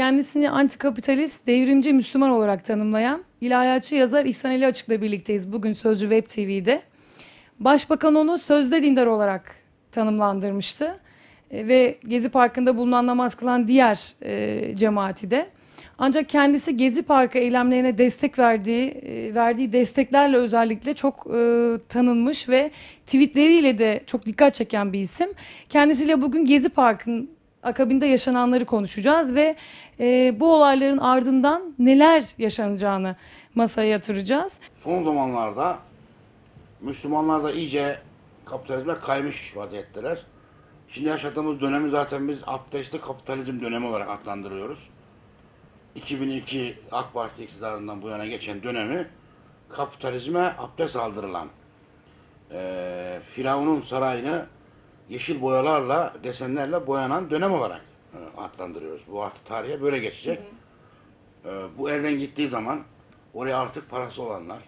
Kendisini antikapitalist, devrimci Müslüman olarak tanımlayan ilahiyatçı yazar İhsan Ali Açık'la birlikteyiz bugün Sözcü Web TV'de. Başbakan onu sözde dindar olarak tanımlandırmıştı. E, ve Gezi Parkı'nda bulunan namaz kılan diğer e, cemaati de. Ancak kendisi Gezi Parkı eylemlerine destek verdiği, e, verdiği desteklerle özellikle çok e, tanınmış ve tweetleriyle de çok dikkat çeken bir isim. Kendisiyle bugün Gezi Parkı'nın akabinde yaşananları konuşacağız ve e, bu olayların ardından neler yaşanacağını masaya yatıracağız. Son zamanlarda Müslümanlar da iyice kapitalizme kaymış vaziyetteler. Şimdi yaşadığımız dönemi zaten biz abdestli kapitalizm dönemi olarak adlandırıyoruz. 2002 AK Parti iktidarından bu yana geçen dönemi kapitalizme abdest aldırılan eee Firavun'un sarayını yeşil boyalarla, desenlerle boyanan dönem olarak e, adlandırıyoruz. Bu artık tarihe böyle geçecek. Ee, bu elden gittiği zaman oraya artık parası olanlar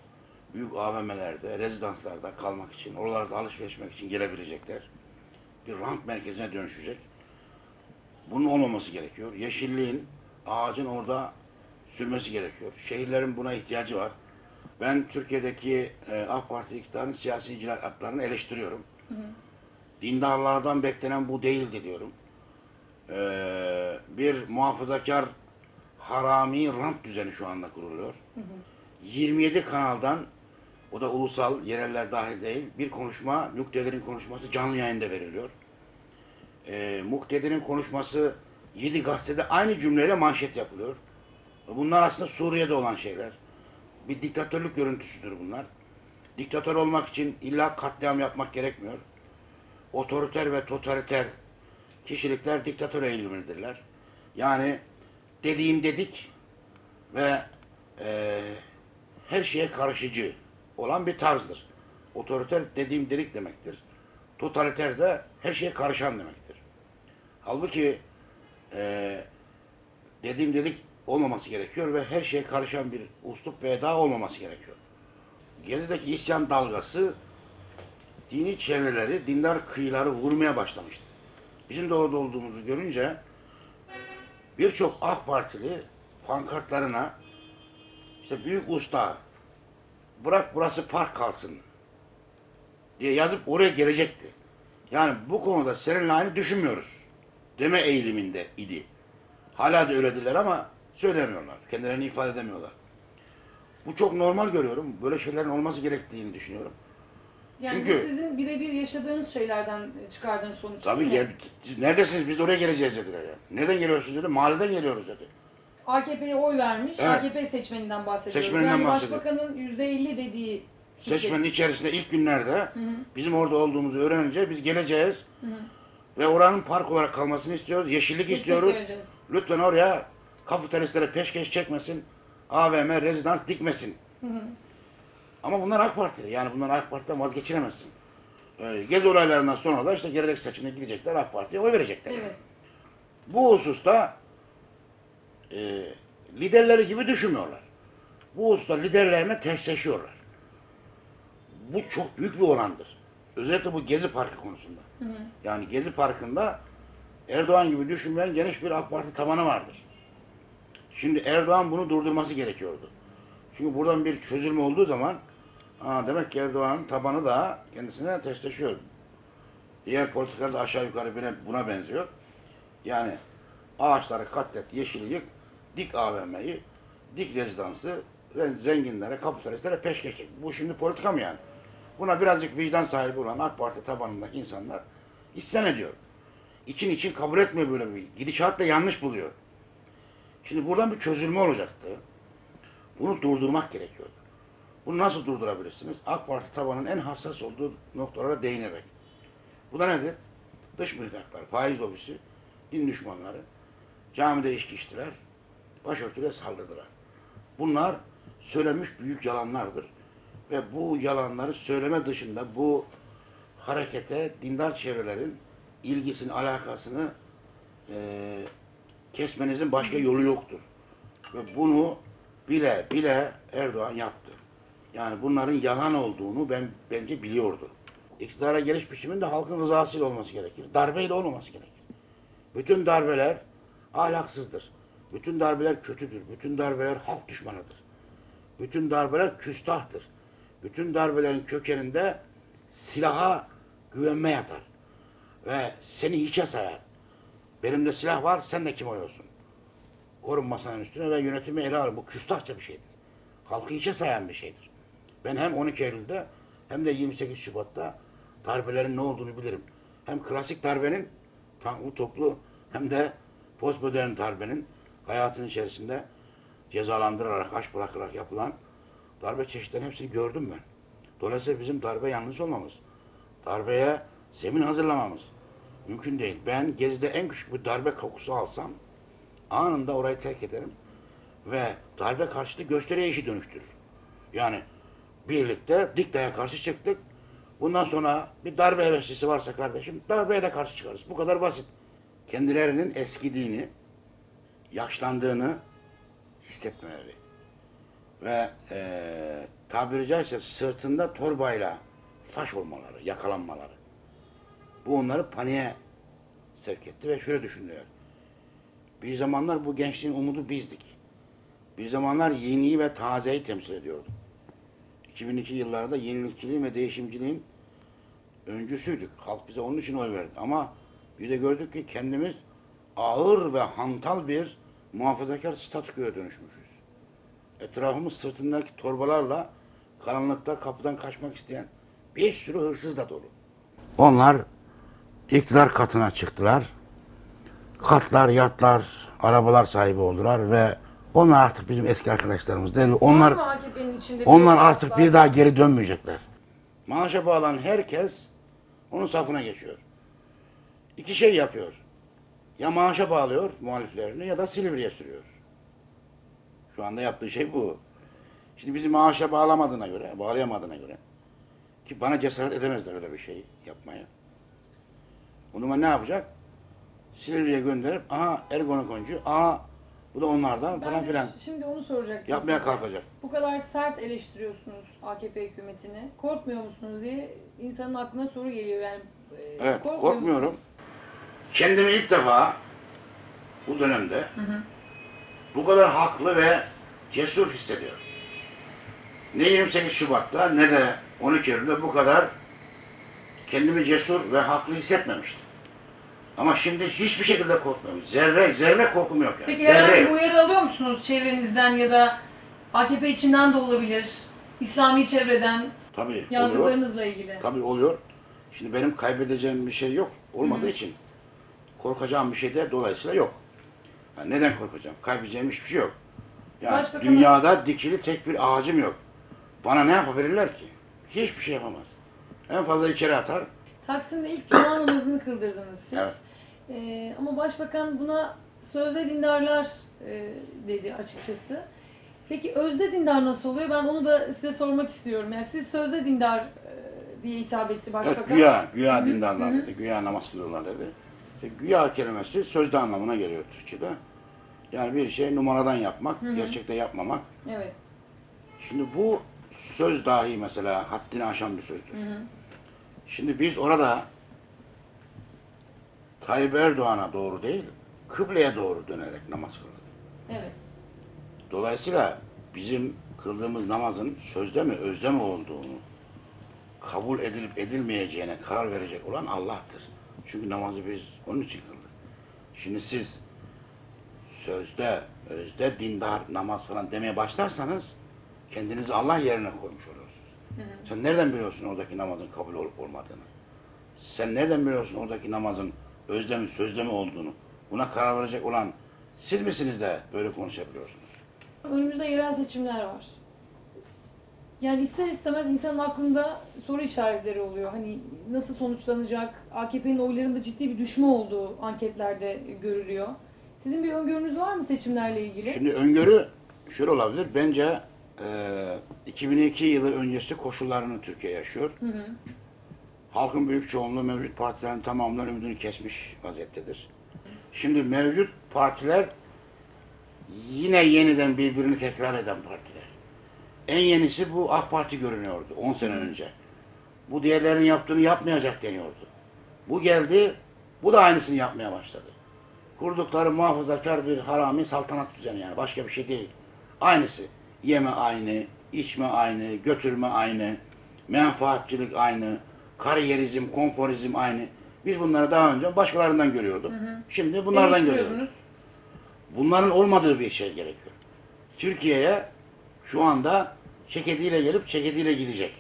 büyük AVM'lerde, rezidanslarda kalmak için, oralarda alışveriş etmek için gelebilecekler. Bir rant merkezine dönüşecek. Bunun olmaması gerekiyor. Yeşilliğin, ağacın orada sürmesi gerekiyor. Şehirlerin buna ihtiyacı var. Ben Türkiye'deki e, AK Parti iktidarının siyasi icraatlarını eleştiriyorum. Dindarlardan beklenen bu değildi diyorum. Ee, bir muhafazakar harami rant düzeni şu anda kuruluyor. 27 kanaldan o da ulusal, yereller dahil değil. Bir konuşma, Muktedirin konuşması canlı yayında veriliyor. Ee, Muktedirin konuşması 7 gazetede aynı cümleyle manşet yapılıyor. Bunlar aslında Suriye'de olan şeyler. Bir diktatörlük görüntüsüdür bunlar. Diktatör olmak için illa katliam yapmak gerekmiyor. Otoriter ve totaliter kişilikler diktatör eğilimindedirler. Yani dediğim dedik ve e, her şeye karışıcı olan bir tarzdır. Otoriter dediğim dedik demektir. Totaliter de her şeye karışan demektir. Halbuki e, dediğim dedik olmaması gerekiyor ve her şeye karışan bir uslup ve eda olmaması gerekiyor. Gezi'deki isyan dalgası dini çevreleri, dindar kıyıları vurmaya başlamıştı. Bizim de orada olduğumuzu görünce birçok AK Partili pankartlarına işte büyük usta bırak burası park kalsın diye yazıp oraya gelecekti. Yani bu konuda seninle aynı düşünmüyoruz deme eğiliminde idi. Hala da öyledirler ama söylemiyorlar. Kendilerini ifade edemiyorlar. Bu çok normal görüyorum. Böyle şeylerin olması gerektiğini düşünüyorum. Yani Çünkü- bu sizin birebir yaşadığınız şeylerden çıkardığınız sonuç. Tabii değil mi? gel, siz neredesiniz? Biz oraya geleceğiz dediler ya. Nereden geliyorsunuz dedi. Mahalleden geliyoruz dedi. AKP'ye oy vermiş, Evet. AKP seçmeninden bahsediyoruz. Seçmeninden yani bahsediyor. başbakanın %50 dediği kitle- Seçmenin içerisinde ilk günlerde bizim orada olduğumuzu öğrenince biz geleceğiz. Ve oranın park olarak kalmasını istiyoruz. Yeşillik Destek istiyoruz. vereceğiz. Lütfen oraya kapitalistlere peşkeş çekmesin. AVM, rezidans dikmesin. Ama bunlar AK Partili. Yani bunlar AK Parti'den vazgeçiremezsin. Ee, Gezi olaylarından sonra da işte gelecek seçimde gidecekler AK Parti'ye oy verecekler. Evet. Bu hususta e, liderleri gibi düşünmüyorlar. Bu hususta liderlerine tersleşiyorlar. Bu çok büyük bir orandır. Özellikle bu Gezi Parkı konusunda. Yani Gezi Parkı'nda Erdoğan gibi düşünmeyen geniş bir AK Parti tabanı vardır. Şimdi Erdoğan bunu durdurması gerekiyordu. Çünkü buradan bir çözülme olduğu zaman aa, demek ki Erdoğan'ın tabanı da kendisine tersleşiyor. Diğer politikalar da aşağı yukarı buna, benziyor. Yani ağaçları katlet, yeşili yık, dik AVM'yi, dik rezidansı, zenginlere, kapitalistlere peşkeş. Bu şimdi politika mı yani? Buna birazcık vicdan sahibi olan AK Parti tabanındaki insanlar isyan ediyor. İçin için kabul etmiyor böyle bir gidişatla yanlış buluyor. Şimdi buradan bir çözülme olacaktı. Bunu durdurmak gerekiyordu. Bunu nasıl durdurabilirsiniz? AK Parti tabanının en hassas olduğu noktalara değinerek. Bu da nedir? Dış mihraklar, faiz lobisi, din düşmanları, camide içki içtiler, başörtüyle saldırdılar. Bunlar söylenmiş büyük yalanlardır. Ve bu yalanları söyleme dışında bu harekete dindar çevrelerin ilgisini, alakasını eee, kesmenizin başka yolu yoktur. Ve bunu bile bile Erdoğan yaptı. Yani bunların yalan olduğunu ben bence biliyordu. İktidara geliş biçiminin de halkın rızasıyla olması gerekir. Darbeyle olmaması gerekir. Bütün darbeler ahlaksızdır. Bütün darbeler kötüdür. Bütün darbeler halk düşmanıdır. Bütün darbeler küstahtır. Bütün darbelerin kökeninde silaha güvenme yatar. Ve seni hiçe sayar. Benim de silah var, sen de kim oluyorsun? Korun masanın üstüne ve yönetimi ele alır. Bu küstahça bir şeydir. Halkı hiçe sayan bir şeydir. Ben hem 12 Eylül'de hem de 28 Şubat'ta darbelerin ne olduğunu bilirim. Hem klasik darbenin tanklı toplu hem de postmodern darbenin hayatın içerisinde cezalandırarak, aş bırakarak yapılan darbe çeşitlerinin hepsini gördüm ben. Dolayısıyla bizim darbe yanlış olmamız, darbeye zemin hazırlamamız mümkün değil. Ben Gezi'de en küçük bir darbe kokusu alsam anında orayı terk ederim ve darbe karşıtı gösteriye işi dönüştürür. Yani birlikte diktaya karşı çıktık. Bundan sonra bir darbe heveslisi varsa kardeşim darbeye de karşı çıkarız. Bu kadar basit. Kendilerinin eskidiğini, yaşlandığını hissetmeleri ve eee tabiri caizse sırtında torbayla taş olmaları, yakalanmaları. Bu onları paniğe sevk etti ve şöyle düşündüler. Bir zamanlar bu gençliğin umudu bizdik. Bir zamanlar yeniyi ve tazeyi temsil ediyorduk. 2002 yıllarında yenilikçiliğin ve değişimciliğin öncüsüydük. Halk bize onun için oy verdi. Ama bir de gördük ki kendimiz ağır ve hantal bir muhafazakar statükoya dönüşmüşüz. Etrafımız sırtındaki torbalarla karanlıkta kapıdan kaçmak isteyen bir sürü hırsızla dolu. Onlar iktidar katına çıktılar. Katlar, yatlar, arabalar sahibi oldular ve onlar artık bizim eski arkadaşlarımız değil. Onlar onlar artık bir daha geri dönmeyecekler. Maaşa bağlanan herkes onun safına geçiyor. İki şey yapıyor. Ya maaşa bağlıyor muhaliflerini ya da Silivri'ye sürüyor. Şu anda yaptığı şey bu. Şimdi bizi maaşa bağlamadığına göre, bağlayamadığına göre ki bana cesaret edemezler öyle bir şey yapmaya. O zaman ne yapacak? Silivri'ye gönderip aha Ergonokoncu, aha bu da onlardan Ben falan de filan Şimdi onu soracaktım. yapmaya size. kalkacak. Bu kadar sert eleştiriyorsunuz AKP hükümetini. Korkmuyor musunuz diye insanın aklına soru geliyor yani. e, Evet, korkmuyor korkmuyorum. musunuz? Kendimi ilk defa bu dönemde bu kadar haklı ve cesur hissediyorum. Ne 28 Şubat'ta ne de 12 Eylül'de bu kadar kendimi cesur ve haklı hissetmemiştim. Ama şimdi hiçbir şekilde korkmuyorum. Zerre, zerre korkum yok yani. Peki zerre herhangi yok. bir uyarı alıyor musunuz çevrenizden ya da AKP içinden de olabilir, İslami çevreden Tabii oluyor. yazdıklarınızla ilgili? Tabii oluyor. Şimdi benim kaybedeceğim bir şey yok. Olmadığı için korkacağım bir şey de dolayısıyla yok. Yani neden korkacağım? Kaybedeceğim hiçbir şey yok. Yani Başbakanın- dünyada dikili tek bir ağacım yok. Bana ne yapabilirler ki? Hiçbir şey yapamaz. En fazla içeri atar. Taksim'de ilk cuma namazını kıldırdınız siz. Evet. Ee, ama başbakan buna sözde dindarlar e, dedi açıkçası. Peki özde dindar nasıl oluyor? Ben onu da size sormak istiyorum. Yani siz sözde dindar e, diye hitap etti başbakan. Evet, güya, güya dindarlar dedi. Güya namaz kılıyorlar dedi. İşte güya kelimesi sözde anlamına geliyor Türkçe'de. Yani bir şey numaradan yapmak, gerçekte yapmamak. Evet. Şimdi bu söz dahi mesela haddini aşan bir sözdür. Şimdi biz orada Tayyip Erdoğan'a doğru değil, kıbleye doğru dönerek namaz kıldık. Evet. Dolayısıyla bizim kıldığımız namazın sözde mi, özde mi olduğunu kabul edilip edilmeyeceğine karar verecek olan Allah'tır. Çünkü namazı biz onun için kıldık. Şimdi siz sözde, özde dindar namaz falan demeye başlarsanız kendinizi Allah yerine koymuş oluyorsunuz. Sen nereden biliyorsun oradaki namazın kabul olup olmadığını? Sen nereden biliyorsun oradaki namazın özde mi, sözde mi olduğunu? Buna karar verecek olan siz misiniz de böyle konuşabiliyorsunuz? Önümüzde yerel seçimler var. Yani ister istemez insanın aklında soru işaretleri oluyor. Hani nasıl sonuçlanacak? AKP'nin oylarında ciddi bir düşme olduğu anketlerde görülüyor. Sizin bir öngörünüz var mı seçimlerle ilgili? Şimdi öngörü şöyle olabilir. Bence 2002 yılı öncesi koşullarını Türkiye yaşıyor. Halkın büyük çoğunluğu mevcut partilerin tamamından ümidini kesmiş vaziyettedir. Şimdi mevcut partiler yine yeniden birbirini tekrar eden partiler. En yenisi bu AK Parti görünüyordu 10 sene önce. Bu diğerlerinin yaptığını yapmayacak deniyordu. Bu geldi, bu da aynısını yapmaya başladı. Kurdukları muhafazakar bir harami saltanat düzeni yani başka bir şey değil. Aynısı. Yeme aynı, içme aynı, götürme aynı, menfaatçilik aynı, kariyerizm, konforizm aynı. Biz bunları daha önce başkalarından görüyorduk. Şimdi bunlardan görüyoruz. Bunların olmadığı bir şey gerekiyor. Türkiye'ye şu anda çeketiyle gelip çeketiyle gidecek.